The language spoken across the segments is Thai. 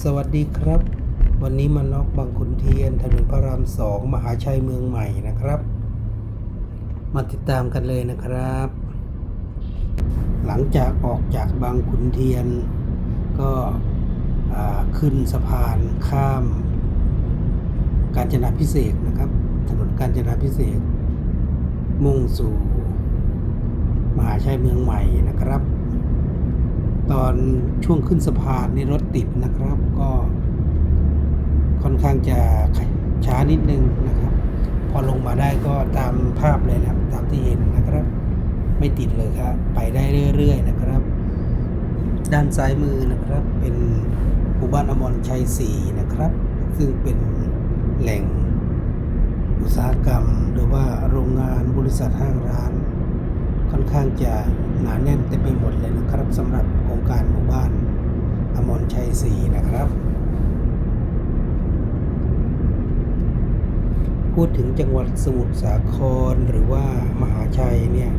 สวัสดีครับ วันนี้มาน็อกบางขุนเทียนถนนพระรามสองมหาชัยเมืองใหม่นะครับ มาติดตามกันเลยนะครับ หลังจากออกจากบางขุนเทียน ก็ขึ้นสะพานข้าม การจนาพิเศษนะครับ ถนนการจนาพิเศษ มุ่งสู่ มหาชัยเมืองใหม่นะครับ ตอนช่วงขึ้นสะพานนี่รถติดนะครับ ก็ค่อนข้างจะช้านิดนึงนะครับ พอลงมาได้ก็ตามภาพเลยนะครับ ตามที่เห็นนะครับ ไม่ติดเลยครับ ไปได้เรื่อยๆนะครับ ด้านซ้ายมือนะครับเป็นหมู่บ้านอมรชัย4นะครับ ซึ่งเป็นแหล่งอุตสาหกรรม หรือว่าโรงงานบริษัทห้างร้าน ค่อนข้างจะหนาแน่นเต็มไปหมดเลยนะครับสำหรับ การหมู่บ้านอมรชัยศรีนะครับ พูดถึงจังหวัดสมุทรสาครหรือว่ามหาชัยเนี่ย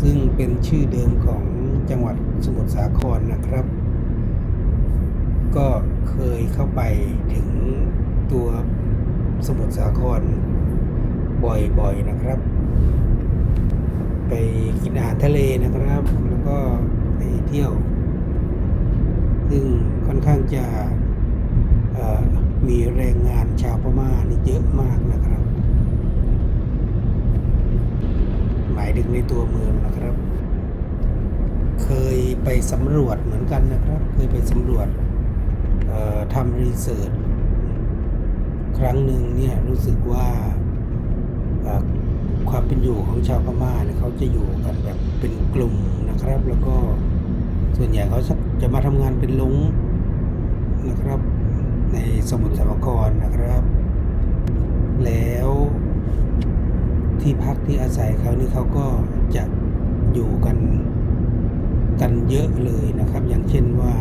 ซึ่งเป็นชื่อเดิมของจังหวัดสมุทรสาครนะครับ ก็เคยเข้าไปถึงตัวสมุทรสาครบ่อยๆนะครับ ไปกินอาหารทะเลนะครับ แล้วก็ไปเที่ยว ข้างจะมีแรงงานชาวพม่านี่เยอะมากนะครับ หมายถึงในตัวเมืองนะครับ เคยไปสำรวจเหมือนกันนะครับ เคยไปสำรวจทำรีเสิร์ชครั้งหนึ่งเนี่ยรู้สึกว่าความเป็นอยู่ของชาวพม่าเนี่ยเขาจะอยู่กันแบบเป็นกลุ่มนะครับ แล้วก็ส่วนใหญ่เขาจะมาทำงานเป็นลง นะครับ ในสมุทรสาครนะครับ แล้วที่พักที่อาศัยเขานี่เขาก็จะอยู่กันกันเยอะเลยนะครับ อย่างเช่นว่า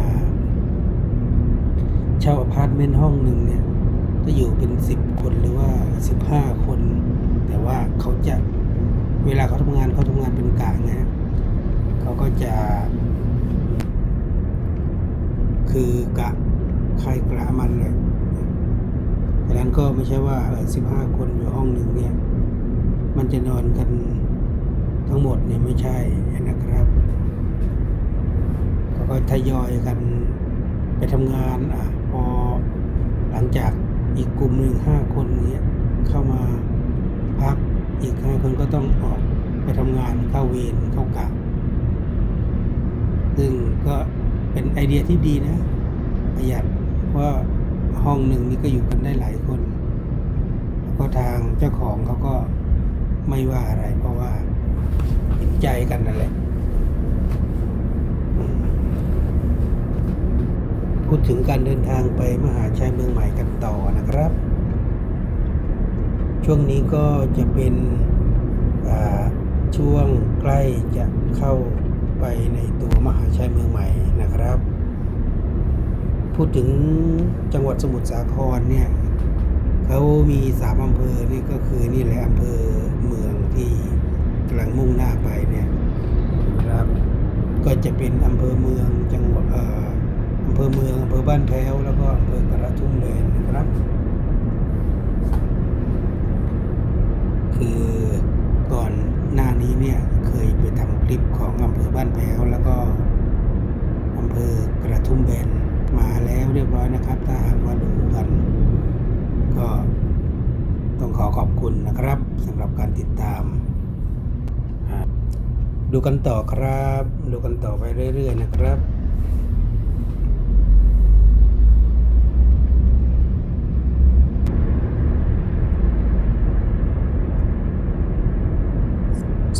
เช่าอพาร์ตเมนต์ห้องหนึ่งเนี่ยก็อยู่เป็นสิบคนหรือว่าสิบห้าคน แต่ว่าเขาจะเวลาเขาทำงานเขาทำงานเป็นกะนะฮะเขาก็จะ คือกะ ใครกระมันเลยดังนั้นก็ไม่ใช่ว่าสิบห้าคนอยู่ห้องหนึ่งเนี่ย มันจะนอนกันทั้งหมดเนี่ยไม่ใช่นะครับก็ทยอยกันไปทำงานอะพอหลังจากอีกกลุ่มหนึ่งห้าคนเนี้ยเข้ามาพักอีกห้าคนก็ต้องออกไปทำงานเข้าเวรเข้ากะซึ่งก็เป็นไอเดียที่ดีนะประหยัด เพราห้องหนึ่งนี่ก็อยู่กันได้หลายคน แล้วก็ทางเจ้าของเขาก็ไม่ว่าอะไร เพราะว่าเห็นใจกันนั่นแหละพูดถึงการเดินทางไปมหาชัยเมืองใหม่กันต่อนะครับ ช่วงนี้ก็จะเป็นช่วงใกล้จะเข้าไปในตัวมหาชัยเมืองใหม่นะครับ พูดถึงจังหวัดสมุทรสาครเนี่ยเขามีสามอำเภอนี่ก็คือนี่แหละอำเภอเมืองที่กำลังมุ่งหน้าไปเนี่ยครับ ก็จะเป็นอำเภอเมืองจังหวัดเอ่ออำเภอเมืองอำเภอบ้านแพ้วแล้วก็อำเภอกระทุ่มแบนนะครับ คือก่อนหน้านี้เนี่ยเคยไปทำคลิปของอำเภอบ้านแพ้วแล้วก็อำเภอกระทุ่มแบนมาแล้ว เรียบร้อยนะครับ ถ้าหากว่าดูกันก็ต้องขอขอบคุณนะครับสำหรับการติดตาม ดูกันต่อครับ ดูกันต่อไปเรื่อย ๆ นะครับ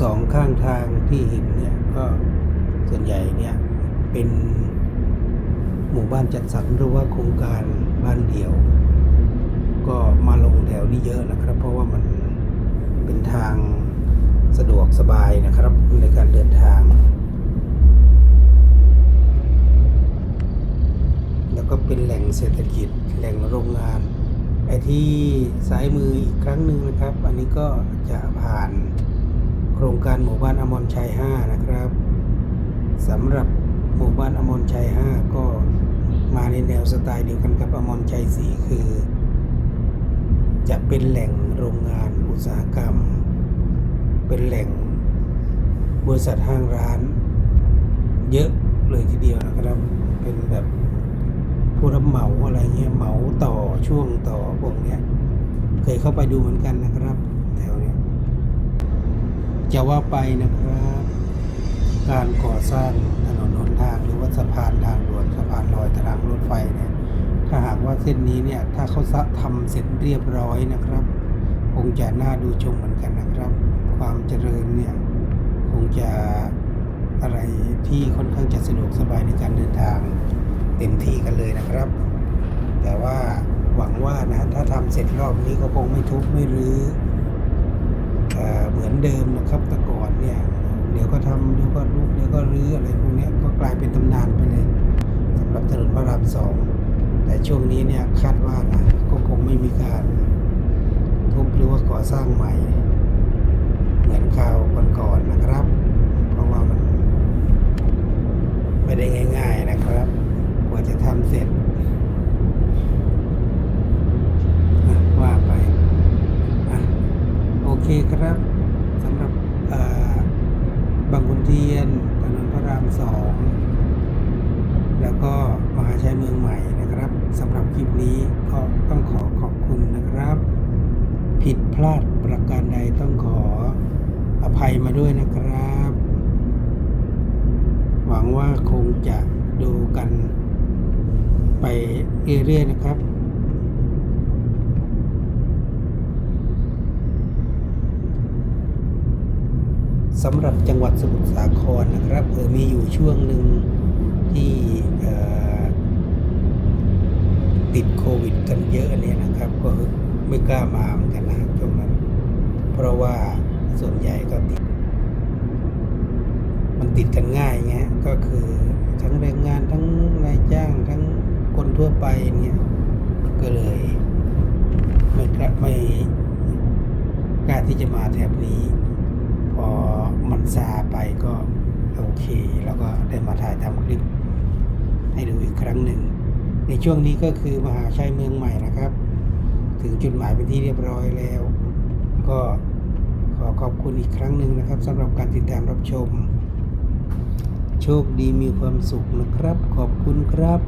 สองข้างทางที่เห็นเนี่ยก็ส่วนใหญ่เนี่ยเป็น หมู่บ้านจัดสรรหรือว่าโครงการบ้านเดี่ยว ก็มาลงแถวนี้เยอะนะครับ เพราะว่ามันเป็นทางสะดวกสบายนะครับในการเดินทาง แล้วก็เป็นแหล่งเศรษฐกิจแหล่งโรงงานไอ้ที่ซ้ายมืออีกครั้งหนึ่งนะครับ อันนี้ก็จะผ่านโครงการหมู่บ้านอมรชัย 5 นะครับสำหรับ หมู่บ้านอมรชัย5ก็มาในแนวสไตล์เดียวกันกับอมรชัยศรีคือ จะเป็นแหล่งโรงงานอุตสาหกรรม เป็นแหล่งบริษัทห้างร้าน เยอะเลยทีเดียวนะครับเป็นแบบผู้รับเหมาอะไรเงี้ยเหมาต่อช่วงต่อพวกเนี้ยเคยเข้าไปดูเหมือนกันนะครับแถวเนี้ยจะว่าไปนะครับ การก่อสร้าง สะพานทางด่วนสะพานลอยทางรถไฟเนี่ยถ้าหากว่าเส้นนี้เนี่ยถ้าเขาสะทำเสร็จเรียบร้อยนะครับ คงจะน่าดูชมเหมือนกันนะครับ ความเจริญเนี่ยคงจะอะไรที่ค่อนข้างจะสะดวกสบายในการเดินทางเต็มที่กันเลยนะครับ แต่ว่าหวังว่านะถ้าทำเสร็จรอบนี้ก็คงไม่ทุบไม่รื้อเอ่อเหมือนเดิมนะครับแต่ก่อนเนี่ย เดี๋ยวก็ทำเดี๋ยวก็ลุกเดี๋ยวก็รื้ออะไรพวกนี้ก็กลายเป็นตำนานไปเลยสำหรับถนนพระรามสองแต่ช่วงนี้เนี่ยคาดว่านะก็คงไม่มีการทุบหรือว่าก่อสร้างใหม่ เหมือนคราวก่อนๆนะครับ เพราะว่ามันไม่ได้ง่าย ๆนะครับกว่าจะทำเสร็จว่าไปอโอเคครับสำหรับอ่าบางขุนเทียนถนนพระรามสองแล้วก็มหาชัยเมืองใหม่นะครับสำหรับคลิปนี้ก็ต้องขอขอบคุณนะครับ ผิดพลาดประการใดต้องขออภัยมาด้วยนะครับ หวังว่าคงจะดูกันไปเรื่อยๆนะครับ สำหรับจังหวัดสมุทรสาครนะครับเออมีอยู่ช่วงหนึ่งที่ติดโควิดกันเยอะเนี่ยนะครับ ก็ไม่กล้ามาเหมือนกันนะช่วงนั้น เพราะว่าส่วนใหญ่ก็ติด มันติดกันง่ายเงี้ยก็คือทั้งแรงงานทั้งนายจ้างทั้งคนทั่วไปเนี่ยก็เลยไม่กล้าไม่กล้าที่จะมาแถบนี้ มันซาไปก็โอเค แล้วก็ได้มาถ่ายทำคลิป ให้ดูอีกครั้งหนึ่ง ในช่วงนี้ก็คือมหาชัยเมืองใหม่นะครับ ถึงจุดหมายเป็นที่เรียบร้อยแล้ว ก็ขอขอบคุณอีกครั้งหนึ่งนะครับสำหรับการติดตามรับชม โชคดีมีความสุขนะครับ ขอบคุณครับ